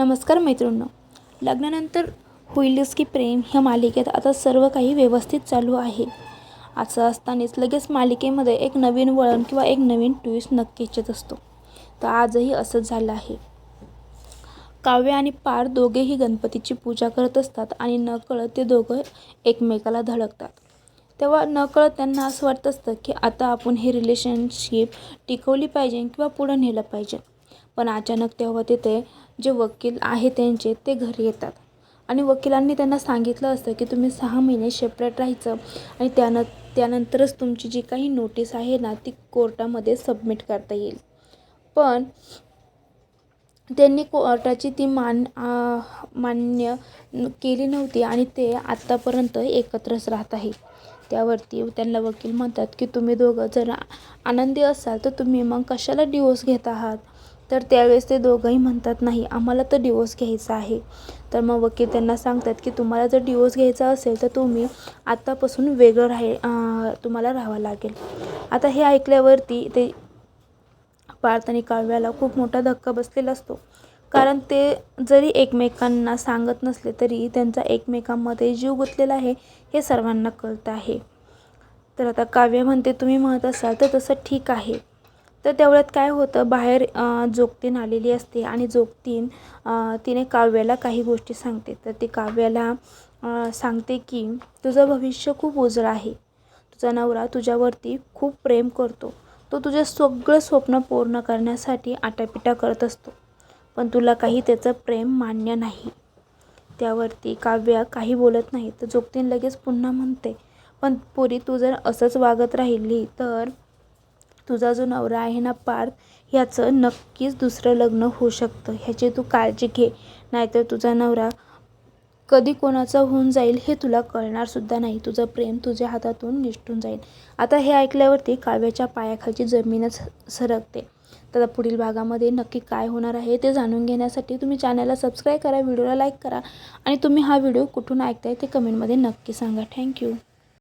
नमस्कार मैत्रिणींनो. लग्नानंतर होईलच की प्रेम ह्या मालिकेत आता सर्व काही व्यवस्थित चालू आहे. असं असतानाच लगेच मालिकेमध्ये एक नवीन वळण किंवा एक नवीन ट्विस्ट नक्कीच येत असतो. तर आजही असंच झालं आहे. काव्य आणि पार दोघेही गणपतीची पूजा करत असतात आणि नकळत ते दोघं एकमेकाला धडकतात. तेव्हा नकळत त्यांना असं वाटत असतं की आता आपण हे रिलेशनशिप टिकवली पाहिजे किंवा पुढं नेलं पाहिजे. पण अचानक तेव्हा तिथे जे वकील आहे त्यांचे ते घरी येतात. आणि वकिलांनी त्यांना सांगितलं असतं की तुम्ही सहा महिने सेपरेट राहायचं आणि त्यानं त्यानंतरच तुमची जी काही नोटीस आहे ना ती कोर्टामध्ये सबमिट करता येईल. पण त्यांनी कोर्टाची ती मान मान्य केली नव्हती आणि ते आत्तापर्यंत एकत्रच राहत आहे. त्यावरती त्यांना वकील म्हणतात की तुम्ही दोघं जर आ- आनंदी असाल तर तुम्ही मग कशाला डिवोर्स घेत आहात? तर त्यावेळेस ते दोघंही म्हणतात नाही आम्हाला तर डिवोर्स घ्यायचा आहे. तर मग वकील त्यांना सांगतात की तुम्हाला जर डिवोर्स घ्यायचा असेल तर तुम्ही आत्तापासून वेगळं राह तुम्हाला राहावं लागेल. आता हे ऐकल्यावरती ते पार्थ आणि काव्याला खूप मोठा धक्का बसलेला असतो. कारण ते जरी एकमेकांना सांगत नसले तरी त्यांचा एकमेकांमध्ये जीव गुंतलेला आहे हे सर्वांना कळतं आहे. तर आता काव्य म्हणते तुम्ही म्हणत असाल तर तसं ठीक आहे. तर तेवढ्यात काय होतं बाहेर जोगतीन आलेली असते आणि जोगतीन तिने काव्याला काही गोष्टी सांगते. तर ती काव्याला सांगते की तुझं भविष्य खूप उजळं आहे. तुझा नवरा तुझ्यावरती खूप प्रेम करतो. तो तुझे सगळं स्वप्न पूर्ण करण्यासाठी आटापिटा करत असतो. पण तुला काही त्याचं प्रेम मान्य नाही. त्यावरती काव्या काही बोलत नाही. तर जोगतीन लगेच पुन्हा म्हणते पण पुरी तू जर असंच वागत राहिली तर तुझा जो नवरा आहे ना पार्थ ह्याचं नक्कीच दुसरं लग्न होऊ शकतं. ह्याची तू काळजी घे. नाहीतर तुझा नवरा कधी कोणाचा होऊन जाईल हे तुला कळणारसुद्धा नाही. तुझं प्रेम तुझ्या हातातून निष्ठून जाईल. आता हे ऐकल्यावरती काव्याच्या पायाखालची जमीनच सरकते. तर पुढील भागामध्ये नक्की काय होणार आहे ते जाणून घेण्यासाठी तुम्ही चॅनलला सबस्क्राईब करा व्हिडिओला लाईक करा आणि तुम्ही हा व्हिडिओ कुठून ऐकताय ते कमेंटमध्ये नक्की सांगा. थँक्यू.